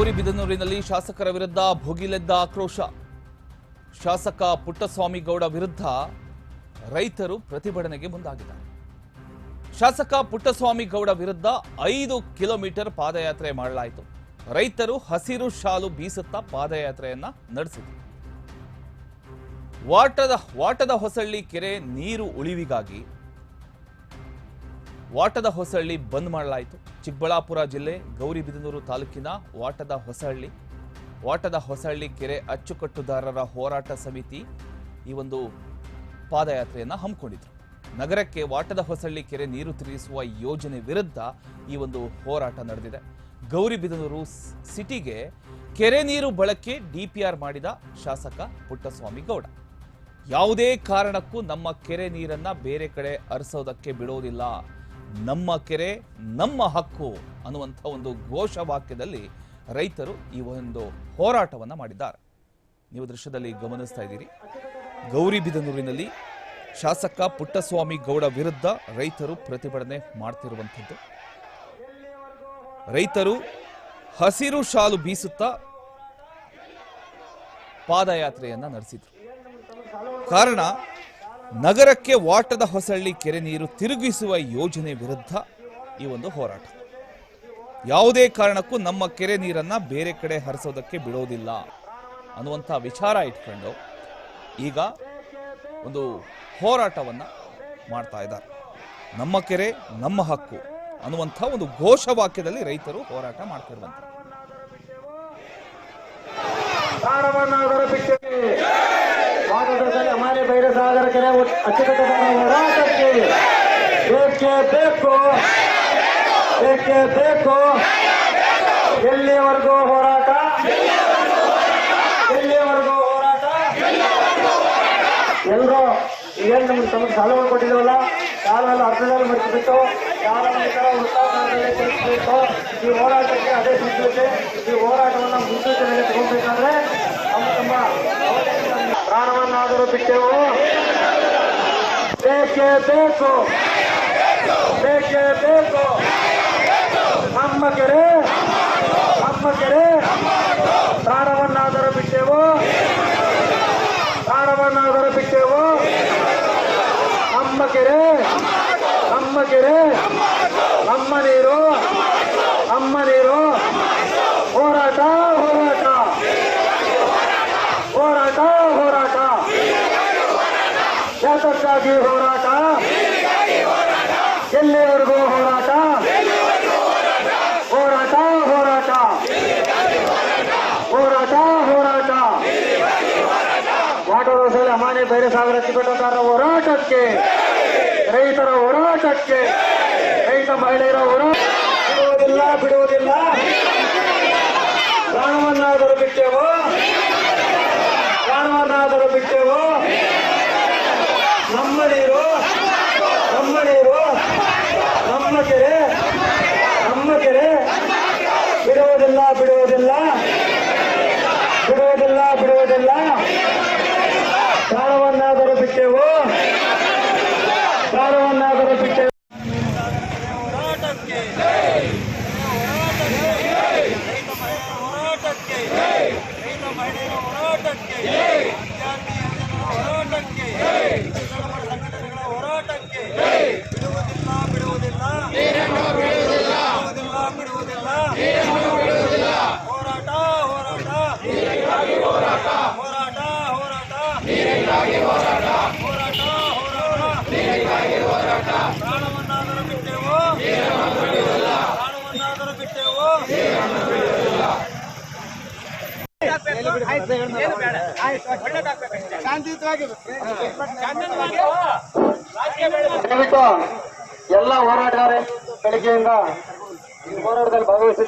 ಗೌರಿಬಿದನೂರಿನಲ್ಲಿ ಶಾಸಕರ ವಿರುದ್ಧ ಭುಗಿಲೆದ್ದ ಆಕ್ರೋಶ. ಶಾಸಕ ಪುಟ್ಟಸ್ವಾಮಿ ಗೌಡ ವಿರುದ್ಧ ರೈತರು ಪ್ರತಿಭಟನೆಗೆ ಮುಂದಾಗಿದ್ದಾರೆ. ಶಾಸಕ ಪುಟ್ಟಸ್ವಾಮಿ ಗೌಡ ವಿರುದ್ಧ ಐದು ಕಿಲೋಮೀಟರ್ ಪಾದಯಾತ್ರೆ ಮಾಡಲಾಯಿತು. ರೈತರು ಹಸಿರು ಶಾಲು ಬೀಸುತ್ತಾ ಪಾದಯಾತ್ರೆಯನ್ನ ನಡೆಸಿದರು. ವಾಟದ ವಾಟದ ಹೊಸಳ್ಳಿ ಕೆರೆ ನೀರು ಉಳಿವಿಗಾಗಿ ವಾಟದ ಹೊಸಹಳ್ಳಿ ಬಂದ್ ಮಾಡಲಾಯಿತು. ಚಿಕ್ಕಬಳ್ಳಾಪುರ ಜಿಲ್ಲೆ ಗೌರಿಬಿದನೂರು ತಾಲೂಕಿನ ವಾಟದ ಹೊಸಹಳ್ಳಿ. ವಾಟದ ಹೊಸಹಳ್ಳಿ ಕೆರೆ ಅಚ್ಚುಕಟ್ಟುದಾರರ ಹೋರಾಟ ಸಮಿತಿ ಈ ಒಂದು ಪಾದಯಾತ್ರೆಯನ್ನು ಹಮ್ಮಿಕೊಂಡಿದ್ರು. ನಗರಕ್ಕೆ ವಾಟದ ಹೊಸಹಳ್ಳಿ ಕೆರೆ ನೀರು ತಿರುಗಿಸುವ ಯೋಜನೆ ವಿರುದ್ಧ ಈ ಒಂದು ಹೋರಾಟ ನಡೆದಿದೆ. ಗೌರಿಬಿದನೂರು ಸಿಟಿಗೆ ಕೆರೆ ನೀರು ಬಳಕೆ ಡಿಪಿಆರ್ ಮಾಡಿದ ಶಾಸಕ ಪುಟ್ಟಸ್ವಾಮಿ ಗೌಡ. ಯಾವುದೇ ಕಾರಣಕ್ಕೂ ನಮ್ಮ ಕೆರೆ ನೀರನ್ನ ಬೇರೆ ಕಡೆ ಹರಿಸೋದಕ್ಕೆ ಬಿಡೋದಿಲ್ಲ. ನಮ್ಮ ಕೆರೆ, ನಮ್ಮ ಹಕ್ಕು ಅನ್ನುವಂಥ ಒಂದು ಘೋಷವಾಕ್ಯದಲ್ಲಿ ರೈತರು ಈ ಒಂದು ಹೋರಾಟವನ್ನು ಮಾಡಿದ್ದಾರೆ. ನೀವು ದೃಶ್ಯದಲ್ಲಿ ಗಮನಿಸ್ತಾ ಇದ್ದೀರಿ. ಗೌರಿಬಿದನೂರಿನಲ್ಲಿ ಶಾಸಕ ಪುಟ್ಟಸ್ವಾಮಿ ಗೌಡ ವಿರುದ್ಧ ರೈತರು ಪ್ರತಿಭಟನೆ ಮಾಡ್ತಿರುವಂಥದ್ದು. ರೈತರು ಹಸಿರು ಶಾಲು ಬೀಸುತ್ತಾ ಪಾದಯಾತ್ರೆಯನ್ನ ನಡೆಸಿದ್ರು. ಕಾರಣ ನಗರಕ್ಕೆ ವಾಟದ ಹೊಸಳ್ಳಿ ಕೆರೆ ನೀರು ತಿರುಗಿಸುವ ಯೋಜನೆ ವಿರುದ್ಧ ಈ ಒಂದು ಹೋರಾಟ. ಯಾವುದೇ ಕಾರಣಕ್ಕೂ ನಮ್ಮ ಕೆರೆ ನೀರನ್ನು ಬೇರೆ ಕಡೆ ಹರಿಸೋದಕ್ಕೆ ಬಿಡೋದಿಲ್ಲ ಅನ್ನುವಂಥ ವಿಚಾರ ಇಟ್ಕೊಂಡು ಈಗ ಒಂದು ಹೋರಾಟವನ್ನು ಮಾಡ್ತಾ ಇದ್ದಾರೆ. ನಮ್ಮ ಕೆರೆ, ನಮ್ಮ ಹಕ್ಕು ಅನ್ನುವಂಥ ಒಂದು ಘೋಷವಾಕ್ಯದಲ್ಲಿ ರೈತರು ಹೋರಾಟ ಭಾರತದಲ್ಲಿ ಸಾಗರ ಕೆರೆ ಅಚ್ಚುಕಟ್ಟುದಾರ ಹೋರಾಟಕ್ಕೆ ಬೇಕೇ ಬೇಕು? ಬೇಕೇ ಬೇಕು? ಎಲ್ಲಿವರೆಗೂ ಹೋರಾಟ? ಎಲ್ಲಿಯವರೆಗೂ ಹೋರಾಟ? ಎಲ್ಲರೂ ಏನು ನಮ್ಗೆ ತಮಗೆ ಸಾಲವನ್ನು ಕೊಟ್ಟಿದ್ದೀವಲ್ಲ ಸಾಲವನ್ನು ಅರ್ಧದಲ್ಲಿ ಮಡಿಸಬೇಕು ಸಾಲವನ್ನು ಈ ಹೋರಾಟಕ್ಕೆ ಅದೇ ಸಿದ್ಧತೆ. ಈ ಹೋರಾಟವನ್ನು ಮುನ್ಸೂಚನೆಗೆ ತಮ್ಮ ಪ್ರಾಣವನ್ನಾದರೂ ಬಿಟ್ಟೆವು. ಬೇಕೇ ಬೇಕು. ಬೇಕೆ ಬೇಕು. ನಮ್ಮ ಕೆರೆ ನಮ್ಮ ಕೆರೆ. ಪ್ರಾಣವನ್ನಾದರೂ ಬಿಟ್ಟೆವು. ಪ್ರಾಣವನ್ನಾದರೂ ಬಿಟ್ಟೆವು. ನಮ್ಮ ಕೆರೆ ನಮ್ಮ ಕೆರೆ. ನಮ್ಮ ನೀರು ನಮ್ಮ ನೀರು. ಹೋರಾಟ ಹೋರಾಟ. ಹೋರಾಟ. ಯಾತಕ್ಕಾಗಿ ಹೋರಾಟ? ಎಲ್ಲಿವರೆಗೂ ಹೋರಾಟ? ಹೋರಾಟ ಹೋರಾಟ. ಹೋರಾಟ ಹೋರಾಟ. ವಾಟರ್ ಹೌಸಲ್ಲಿ ಅಮಾನಿ ಬೈರಸಾಗರ ಸಾಗರ ಚಿಕ್ಕಟಗಾರರ ಹೋರಾಟಕ್ಕೆ, ರೈತರ ಹೋರಾಟಕ್ಕೆ, ರೈತ ಮಹಿಳೆಯರ ಹೋರಾಟ. ಬಿಡುವುದಿಲ್ಲ ಬಿಡುವುದಿಲ್ಲ ಪ್ರಾಣವನ್ನಾದರೂ ಬಿಟ್ಟೆವು ಪ್ರಾಣವನ್ನಾದರೂ ಬಿಟ್ಟೆವು ನಮ್ಮ ನೀರು ನಮ್ಮ ನೀರು ನಮ್ಮ ಕೆರೆ ನಮ್ಮ ಕೆರೆ. ಬಿಡುವುದಿಲ್ಲ ಬಿಡುವುದಿಲ್ಲ ಬಿಡುವುದಿಲ್ಲ ಬಿಡುವುದಿಲ್ಲ. ಪ್ರಾಣವನ್ನಾದರೂ ಬಿಟ್ಟೆವು. ಪ್ರಾಣವನ್ನಾದರೂ ಬಿಟ್ಟೆವು. ಹೋರಾಟಕ್ಕೆ ಹೋರಾಟಕ್ಕೆ ಹೋರಾಟಕ್ಕೆ ವಿದ್ಯಾರ್ಥಿ ಯುವಜನರ ಹೋರಾಟಕ್ಕೆ ಕನ್ನಡ ಸಂಘಟನೆಗಳ ಹೋರಾಟಕ್ಕೆ ಬಿಡುವುದಿಲ್ಲ ಬಿಡುವುದಿಲ್ಲ ಬಿಡುವುದಿಲ್ಲ ಬಿಡುವುದಿಲ್ಲ ಹೋರಾಟ ಹೋರಾಟ ಹೋರಾಟ ಹೋರಾಟ ಹೋರಾಟ ಹೋರಾಟ ಬಿಟ್ಟೆವು ದಯವಿಟ್ಟು ಎಲ್ಲ ಹೋರಾಟಗಾರ ಬೆಳಿಗ್ಗೆಯಿಂದ ಹೋರಾಟದಲ್ಲಿ ಭಾಗವಹಿಸಿ